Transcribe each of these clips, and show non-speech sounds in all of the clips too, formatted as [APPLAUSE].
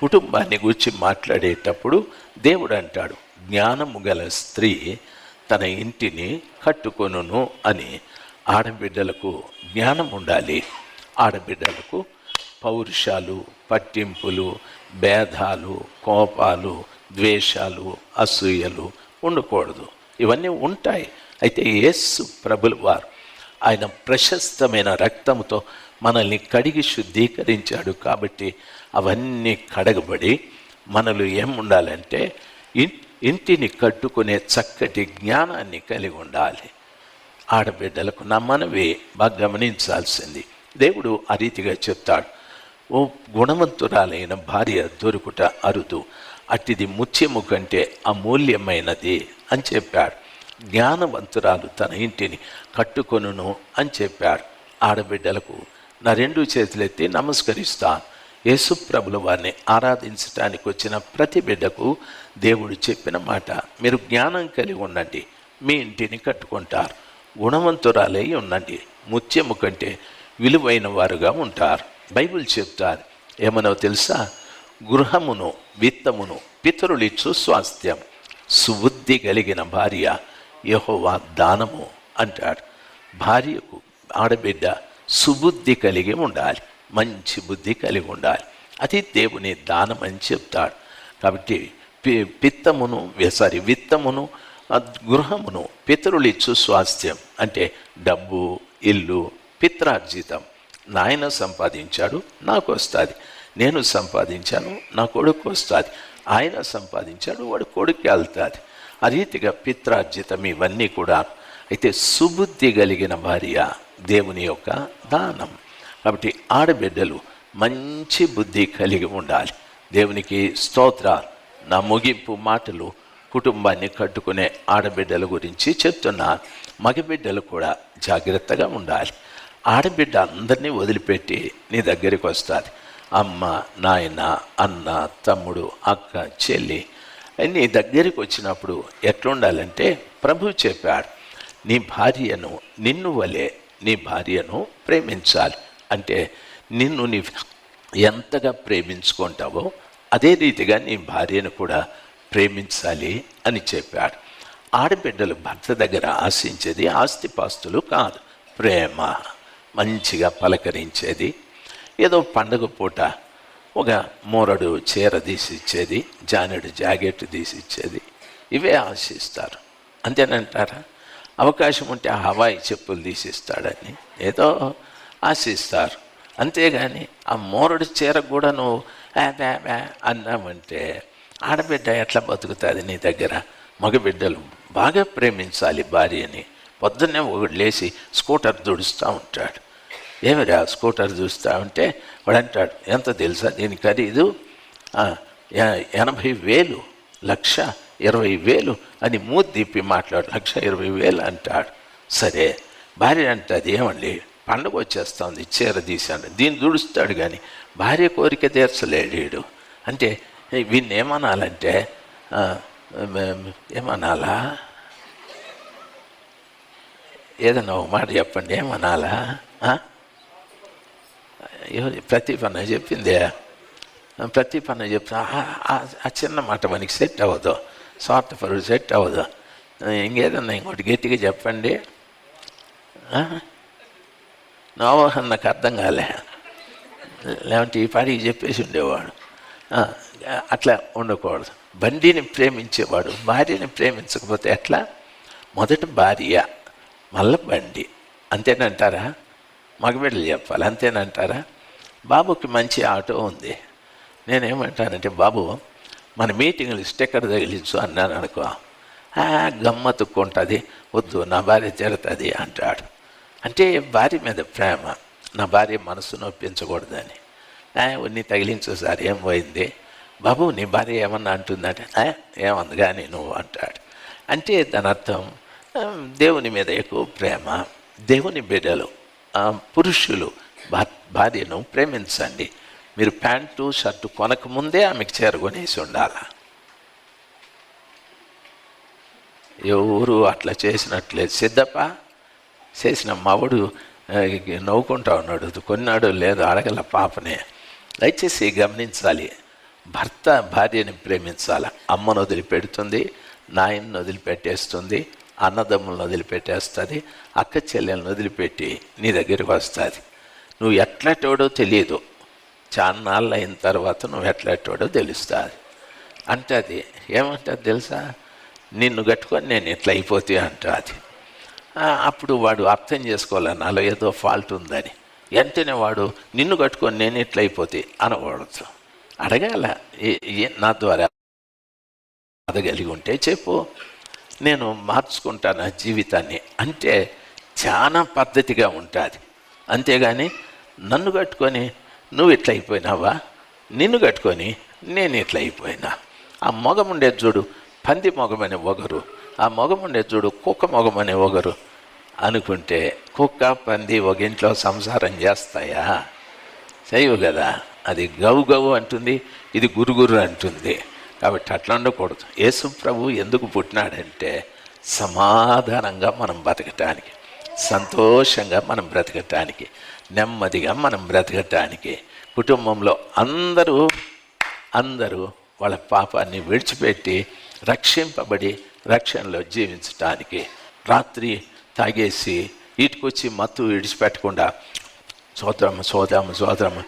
కుటుంబాన్ని గురించి మాట్లాడేటప్పుడు దేవుడు అంటాడు జ్ఞానము గల స్త్రీ తన ఇంటిని కట్టుకొనును అని. ఆడబిడ్డలకు జ్ఞానం ఉండాలి. ఆడబిడ్డలకు పౌరుషాలు పట్టింపులు భేదాలు కోపాలు ద్వేషాలు అసూయలు ఉండకూడదు. ఇవన్నీ ఉంటాయి. అయితే యేసు ప్రభులు వారు ఆయన ప్రశస్తమైన రక్తంతో మనల్ని కడిగి శుద్ధీకరించాడు కాబట్టి అవన్నీ కడగబడి మనలో ఏం ఉండాలంటే ఇంటిని కట్టుకునే చక్కటి జ్ఞానాన్ని కలిగి ఉండాలి. ఆడబిడ్డలకు నా మనవి బాగా గమనించాల్సింది. దేవుడు ఆ రీతిగా చెప్తాడు. ఓ గుణవంతురాలైన భార్య దొరుకుట అరుదు. అట్టిది ముత్యము కంటే అమూల్యమైనది అని చెప్పాడు. జ్ఞానవంతురాలు తన ఇంటిని కట్టుకొనును అని చెప్పాడు. ఆడబిడ్డలకు నా రెండు చేతులెత్తి నమస్కరిస్తాను. యేసుప్రభుల వారిని ఆరాధించడానికి వచ్చిన ప్రతి బిడ్డకు దేవుడు చెప్పిన మాట మీరు జ్ఞానం కలిగి ఉండండి మీ ఇంటిని కట్టుకుంటారు గుణవంతురాలై ఉండండి ముత్యము కంటే విలువైన వారుగా ఉంటారు. బైబిల్ చెప్తారు ఏమనో తెలుసా? గృహమును విత్తమును పితరులిచ్చు స్వాస్థ్యం సుబుద్ధి కలిగిన భార్య యహోవా దానము అంటాడు. భార్యకు ఆడబిడ్డ సుబుద్ధి కలిగి ఉండాలి. మంచి బుద్ధి కలిగి ఉండాలి. అది దేవుని దానం అని చెప్తాడు. కాబట్టి పి- పిత్తమును సారీ విత్తమును గృహమును పితరులిచ్చు స్వాస్థ్యం. అంటే డబ్బు ఇల్లు పిత్రార్జితం. నాయన సంపాదించాడు నాకు వస్తుంది. నేను సంపాదించాను నా కొడుకు వస్తుంది. ఆయన సంపాదించాడు వాడు కొడుకు వెళ్తుంది. ఆ రీతిగా పిత్రార్జితం ఇవన్నీ కూడా. అయితే సుబుద్ధి కలిగిన భార్య దేవుని యొక్క దానం. కాబట్టి ఆడబిడ్డలు మంచి బుద్ధి కలిగి ఉండాలి. దేవునికి స్తోత్ర నా ముగింపు మాటలు కుటుంబాన్ని కట్టుకునే ఆడబిడ్డల గురించి చెప్తున్నాను. మగబిడ్డలు కూడా జాగ్రత్తగా ఉండాలి. ఆడబిడ్డ అందరినీ వదిలిపెట్టి నీ దగ్గరికి వస్తుంది. అమ్మ నాయన అన్న తమ్ముడు అక్క చెల్లి నీ దగ్గరికి వచ్చినప్పుడు ఎట్లుండాలంటే ప్రభు చెప్పాడు నీ భార్యను నిన్ను వలె నీ భార్యను ప్రేమించాలి. అంటే నిన్ను నీ ఎంతగా ప్రేమించుకుంటావో అదే రీతిగా నీ భార్యను కూడా ప్రేమించాలి అని చెప్పాడు. ఆడబిడ్డలు భర్త దగ్గర ఆశించేది ఆస్తిపాస్తులు కాదు. ప్రేమ మంచిగా పలకరించేది. ఏదో పండగ పూట ఒక మూరడు చీర తీసిచ్చేది జానెడు జాకెట్ తీసిచ్చేది. ఇవే ఆశిస్తారు. అంతేనంటారా? అవకాశం ఉంటే ఆ హవాయి చెప్పులు తీసిస్తాడని. ఏదో ఆశిస్తారు. అంతేగాని ఆ మోరడు చీర కూడా నువ్వు అన్నామంటే ఆడబిడ్డ ఎట్లా బతుకుతుంది నీ దగ్గర? మగబిడ్డలు బాగా ప్రేమించాలి భార్యని. పొద్దున్నే ఒకడు లేచి స్కూటర్ దుడుస్తూ ఉంటాడు. ఏమిరా స్కూటర్ చూస్తూ ఉంటే వాడు అంటాడు ఎంత తెలుసా దీని ఖరీదు? ఎనభై వేలు లక్ష ఇరవై వేలు అని మూతి తిప్పి మాట్లాడు. లక్ష ఇరవై వేలు అంటాడు. సరే భార్య అంటది ఏమండి? పండుగ వచ్చేస్తుంది చీర తీశాను. దీన్ని దుడుస్తాడు కానీ భార్య కోరిక తీర్చలేడు అంటే వీన్ని ఏమనాలంటే ఏమనాలా? ఏదన్నా ఒక మాట చెప్పండి ఏమనాలా? ప్రతి ఎవరు ప్రతిపన్న చెప్పిందే? ప్రతిపన్న చెప్తా ఆ- ఆ చిన్న మాట మనకి సెట్ అవ్వదు. స్వార్థపరుడు సెట్ అవ్వదు. ఇంకేదన్నా ఇంకోటి గట్టిగా చెప్పండి. ఆ? నోవహన్ నాకు అర్థం కాలే. లేదంటే ఈ పాడికి చెప్పేసి ఉండేవాడు. అట్లా ఉండకూడదు. బండిని ప్రేమించేవాడు. భార్యని ప్రేమించకపోతే ఎట్లా? మొదట భార్య మళ్ళీ బండి. అంతేనంటారా? మగబిడ్డలు చెప్పాలి. అంతేనంటారా? బాబుకి మంచి ఆటో ఉంది. నేనేమంటానంటే బాబు మన మీటింగ్లు ఎక్కడ తగిలించు అన్నాను అనుకో. "ఆ, గమ్మత్తుకుంటుంది వద్దు నా భార్య తిడుతుంది అంటాడు. అంటే భార్య మీద ప్రేమ నా భార్య మనసు నొప్పించకూడదని. ఉన్ని తగిలించు సార్ ఏం పోయింది? బాబు నీ భార్య ఏమన్నా అంటుందంటే "ఆ, ఏమంది కానీ నువ్వు అంటాడు. అంటే దాని అర్థం దేవుని మీద ఎక్కువ ప్రేమ దేవుని బిడ్డలు పురుషులు భార్యను ప్రేమించండి. మీరు ప్యాంటు షర్టు కొనక ముందే ఆమెకు చేరుకొనేసి ఉండాల? ఎవరు అట్లా చేసినట్లేదు. సిద్ధప్ప చేసిన మావుడు నవ్వుకుంటా ఉన్నాడు. కొన్నాడు లేదు అడగల పాపనే. దయచేసి గమనించాలి. భర్త భార్యని ప్రేమించాల? అమ్మను వదిలిపెడుతుంది నాయన్ని వదిలిపెట్టేస్తుంది అన్నదమ్ములను వదిలిపెట్టేస్తుంది అక్క చెల్లెలను వదిలిపెట్టి నీ దగ్గరికి వస్తుంది. నువ్వు ఎట్లాంటివాడో తెలియదు. చాన్నాళ్ళు అయిన తర్వాత నువ్వు ఎట్లాంటివాడో తెలుస్తుంది. అంటే అది ఏమంటుంది తెలుసా? నిన్ను కట్టుకొని నేను ఇట్లా అయిపోతే అంటుంది అప్పుడు వాడు అర్థం చేసుకోవాలి నాలో ఏదో ఫాల్ట్ ఉందని. వెంటనే వాడు నిన్ను కట్టుకొని నేను ఇట్లా అయిపోతే అనకూడదు. అడగాల ఏ- నా ద్వారా అదగలిగి ఉంటే చెప్పు. నేను మార్చుకుంటాను జీవితాన్ని. అంటే చాలా పద్ధతిగా ఉంటుంది. అంతేగాని నన్ను కట్టుకొని నువ్వు ఇట్లా అయిపోయినావా? నిన్ను కట్టుకొని నేను ఇట్లా అయిపోయినా. ఆ మొగం ఉండేది చూడు పంది మొగమనే ఒకరు ఆ మొగం ఉండేది చూడు కుక్క మొగమనే ఒకరు అనుకుంటే కుక్క పంది ఒక ఇంట్లో సంసారం చేస్తాయా? చేయవు కదా. అది గవు గవు అంటుంది ఇది గురుగురు అంటుంది. కాబట్టి అట్లా ఉండకూడదు. యేసు ప్రభు ఎందుకు పుట్టినాడంటే సమాధానంగా మనం బతకటానికి సంతోషంగా మనం బ్రతకటానికి నెమ్మదిగా మనం బ్రతకటానికి. కుటుంబంలో అందరూ అందరూ వాళ్ళ పాపాన్ని విడిచిపెట్టి రక్షింపబడి రక్షణలో జీవించటానికి రాత్రి తాగేసి ఇటుకొచ్చి మత్తు విడిచిపెట్టకుండా సోదరమ్మ సోదరమ్మ సోదరమ్మ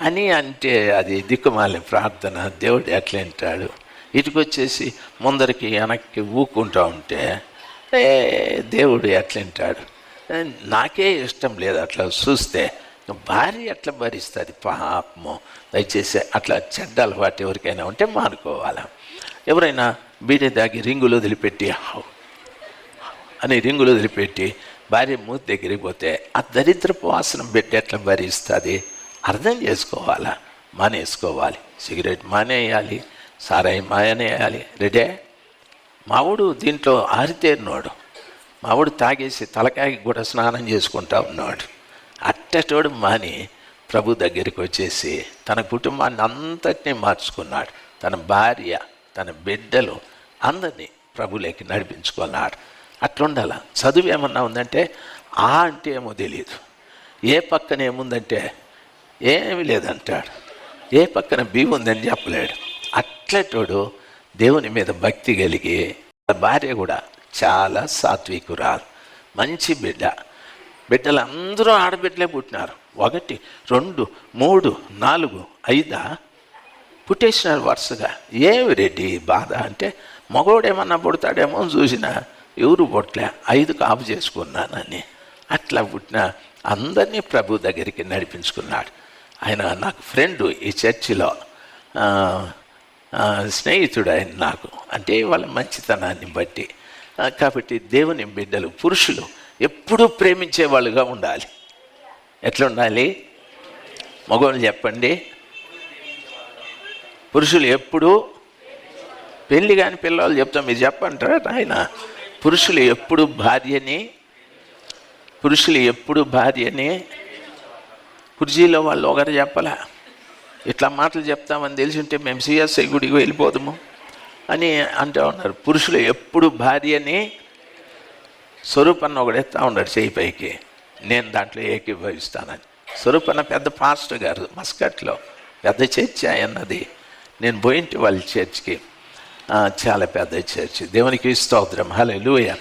అని అంటే అది దిక్కుమాలి ప్రార్థన దేవుడు ఎట్లంటాడు వింటాడు? ఇటుకొచ్చేసి ముందరికి వెనక్కి ఊకుంటా ఉంటే దేవుడు ఎట్లా నాకే ఇష్టం లేదు అట్లా చూస్తే. భార్య అట్లా భరిస్తుంది? పాపము. దయచేసి అట్లా చెడ్డ అలవాటు ఎవరికైనా ఉంటే మానుకోవాలి. ఎవరైనా బీడే దాగి రింగులు వదిలిపెట్టి అని రింగులు వదిలిపెట్టి భార్య మూతి దగ్గరికి పోతే ఆ దరిద్రపు వాసన పెట్టి ఎట్లా భరిస్తుంది? అర్థం చేసుకోవాలా? మానేసుకోవాలి. సిగరెట్ మానేయాలి. సారాయి మానేయాలి రెడే? మావుడు దీంట్లో ఆరితేరినోడు. మావుడు తాగేసి తలకాయకి కూడా స్నానం చేసుకుంటా ఉన్నాడు. అట్టటోడు మాని ప్రభు దగ్గరికి వచ్చేసి తన కుటుంబాన్ని అంతటినీ మార్చుకున్నాడు. తన భార్య తన బిడ్డలు అందరినీ ప్రభులేకి నడిపించుకున్నాడు. అట్లుండాల చదువు ఏమన్నా ఉందంటే ఆ అంటే ఏమో తెలియదు ఏ పక్కన ఏముందంటే ఏమీ లేదంటాడు. ఏ పక్కన బి ఉందని చెప్పలేడు. అట్లటోడు దేవుని మీద భక్తి కలిగి భార్య కూడా చాలా సాత్వికురాలు మంచి బిడ్డ. బిడ్డలు అందరూ ఆడబిడ్డలే పుట్టినారు. ఒకటి రెండు మూడు నాలుగు ఐదా? పుట్టేసినారు వరుసగా. ఏమి రెడ్డి బాధ అంటే మగవాడేమన్నా పుడతాడేమో చూసినా చూసిన ఎవరు పుట్టలే ఐదు కాపు చేసుకున్నానని. అట్లా పుట్టిన అందరినీ ప్రభు దగ్గరికి నడిపించుకున్నాడు. ఆయన నాకు ఫ్రెండ్ ఈ చర్చిలో. స్నేహితుడు ఆయన నాకు. అంటే వాళ్ళ మంచితనాన్ని బట్టి. కాబట్టి దేవుని బిడ్డలు పురుషులు ఎప్పుడూ ప్రేమించే వాళ్ళుగా ఉండాలి. ఎట్లా ఉండాలి మగవాళ్ళు చెప్పండి. పురుషులు ఎప్పుడు పెళ్ళి కాని పిల్లలు చెప్తాం మీరు చెప్పంటారా ఆయన పురుషులు ఎప్పుడు భార్యని పురుషులు ఎప్పుడు భార్యని? కుర్జీలో వాళ్ళు ఒకరు చెప్పలా? ఇట్లా మాటలు చెప్తామని తెలిసి ఉంటే మేము సిఎస్ఐ గుడికి వెళ్ళిపోదాము. అని అంటూ ఉన్నారు. పురుషులు ఎప్పుడు భార్యని స్వరూపన్న ఒకడెత్తా ఉన్నాడు చేయి పైకి. నేను దాంట్లో ఏకీభవిస్తానని. స్వరూపన్న పెద్ద పాస్టర్ గారు మస్కట్లో పెద్ద చర్చి అన్నది నేను పోయింటి వాళ్ళ చర్చ్కి. చాలా పెద్ద చర్చి. దేవునికి స్తోత్రం. హలో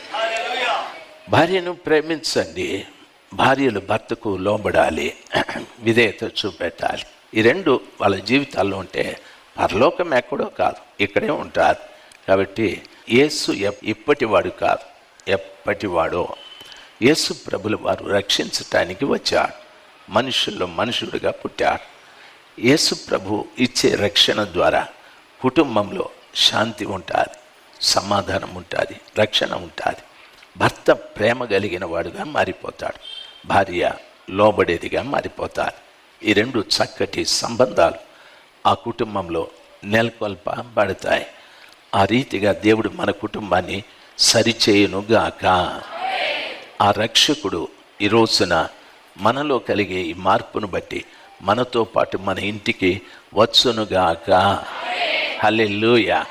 భార్యను ప్రేమించండి. భార్యలు భర్తకు లోబడాలి. [CLEARS THROAT] విధేయత చూపెట్టాలి. ఈ రెండు వాళ్ళ జీవితాల్లో ఉంటే పరలోకం ఎక్కడో కాదు ఇక్కడే ఉంటారు. కాబట్టి యేసు ఇప్పటివాడు కాదు ఎప్పటివాడో. యేసు ప్రభుల వారు రక్షించటానికి వచ్చాడు మనుషుల్లో మనుషుడిగా పుట్టాడు యేసు ప్రభు ఇచ్చే రక్షణ ద్వారా కుటుంబంలో శాంతి ఉంటుంది సమాధానం ఉంటుంది రక్షణ ఉంటుంది. భర్త ప్రేమ కలిగిన వాడుగా మారిపోతాడు. భార్య లోబడేదిగా మారిపోతారు. ఈ రెండు చక్కటి సంబంధాలు. ఆ కుటుంబంలో నెలకొల్పబడతాయి. ఆ రీతిగా దేవుడు మన కుటుంబాన్ని సరిచేయునుగాక. ఆ రక్షకుడు ఈ రోజున మనలో కలిగే ఈ మార్పును బట్టి మనతో పాటు మన ఇంటికి వచ్చునుగాక. హల్లెలూయా.